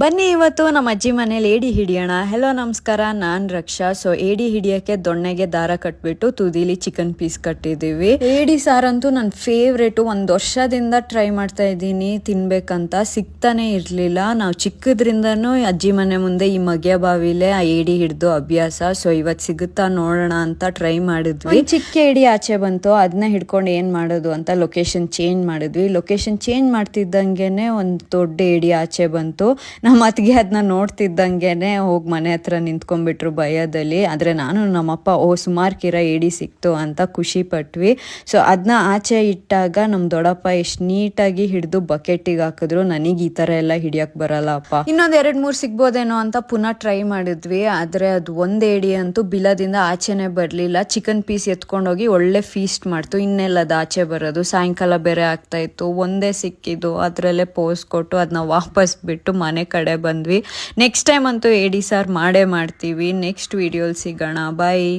ಬನ್ನಿ ಇವತ್ತು ನಮ್ಮ ಅಜ್ಜಿ ಮನೇಲಿ ಏಡಿ ಹಿಡಿಯೋಣ. ಹೆಲೋ ನಮಸ್ಕಾರ. ನಾನ್ ರಕ್ಷಾ. ಸೊ ಏಡಿ ಹಿಡಿಯಕ್ಕೆ ದೊಣ್ಣೆಗೆ ದಾರ ಕಟ್ಬಿಟ್ಟು ತುದಿಲಿ ಚಿಕನ್ ಪೀಸ್ ಕಟ್ಟಿದೀವಿ ಏಡಿ ಸಾರಂತೂ ನನ್ನ ಫೇವ್ರೇಟ್ ಒಂದ್ ವರ್ಷದಿಂದ ಟ್ರೈ ಮಾಡ್ತಾ ಇದ್ದೀನಿ. ತಿನ್ಬೇಕಂತ ಸಿಗ್ತಾನೆ ಇರ್ಲಿಲ್ಲ. ನಾವು ಚಿಕ್ಕದ್ರಿಂದನೂ ಅಜ್ಜಿ ಮನೆ ಮುಂದೆ ಈ ಮಗ್ಯ ಬಾವಿಲೆ ಆ ಏಡಿ ಹಿಡಿದು ಅಭ್ಯಾಸ. ಸೊ ಇವತ್ ಸಿಗುತ್ತಾ ನೋಡೋಣ ಅಂತ ಟ್ರೈ ಮಾಡಿದ್ವಿ. ಚಿಕ್ಕ ಏಡಿ ಆಚೆ ಬಂತು. ಅದನ್ನ ಹಿಡ್ಕೊಂಡು ಏನ್ ಮಾಡೋದು ಅಂತ ಲೊಕೇಶನ್ ಚೇಂಜ್ ಮಾಡಿದ್ವಿ. ಲೊಕೇಶನ್ ಚೇಂಜ್ ಮಾಡ್ತಿದ್ದಂಗೆನೆ ಒಂದ್ ದೊಡ್ಡ ಏಡಿ ಆಚೆ ಬಂತು. ನಮ್ಮ ಅತ್ತಿಗೆ ಅದನ್ನ ನೋಡ್ತಿದ್ದಂಗೆನೆ ಹೋಗಿ ಮನೆ ಹತ್ರ ನಿಂತ್ಕೊಂಡ್ಬಿಟ್ರು ಭಯದಲ್ಲಿ ಆದರೆ ನಾನು ನಮ್ಮಪ್ಪ, ಓ, ಸುಮಾರು ಕಿರ ಏಡಿ ಸಿಕ್ತು ಅಂತ ಖುಷಿ ಪಟ್ವಿ. ಸೊ ಅದನ್ನ ಆಚೆ ಇಟ್ಟಾಗ ನಮ್ಮ ದೊಡ್ಡಪ್ಪ ಎಷ್ಟು ನೀಟಾಗಿ ಹಿಡಿದು ಬಕೆಟಿಗೆ ಹಾಕಿದ್ರು. ನನಗೆ ಈ ಥರ ಎಲ್ಲ ಹಿಡಿಯೋಕೆ ಬರಲ್ಲ ಅಪ್ಪ ಎರಡು ಮೂರು ಸಿಗ್ಬೋದೇನೋ ಅಂತ ಪುನಃ ಟ್ರೈ ಮಾಡಿದ್ವಿ. ಆದರೆ ಅದು ಒಂದು ಏಡಿ ಅಂತೂ ಬಿಲದಿಂದ ಆಚೆನೆ ಬರಲಿಲ್ಲ. ಚಿಕನ್ ಪೀಸ್ ಎತ್ಕೊಂಡೋಗಿ ಒಳ್ಳೆ ಫೀಸ್ಟ್ ಮಾಡ್ತು. ಇನ್ನೆಲ್ಲ ಅದು ಆಚೆ ಬರೋದು. ಸಾಯಂಕಾಲ ಬೇರೆ ಆಗ್ತಾ ಇತ್ತು. ಒಂದೇ ಸಿಕ್ಕಿದ್ದು. ಅದರಲ್ಲೇ ಪೋಸ್ ಕೊಟ್ಟು ಅದನ್ನ ವಾಪಸ್ ಬಿಟ್ಟು ಮನೆ ಕಡೆ ಬಂದ್ವಿ ನೆಕ್ಸ್ಟ್ ಟೈಮ್ ಅಂತೂ ಏಡಿ ಸಾರ್ ಮಾಡೇ ಮಾಡ್ತೀವಿ ನೆಕ್ಸ್ಟ್ ವಿಡಿಯೋಲ್ ಸಿಗೋಣ ಬಾಯ್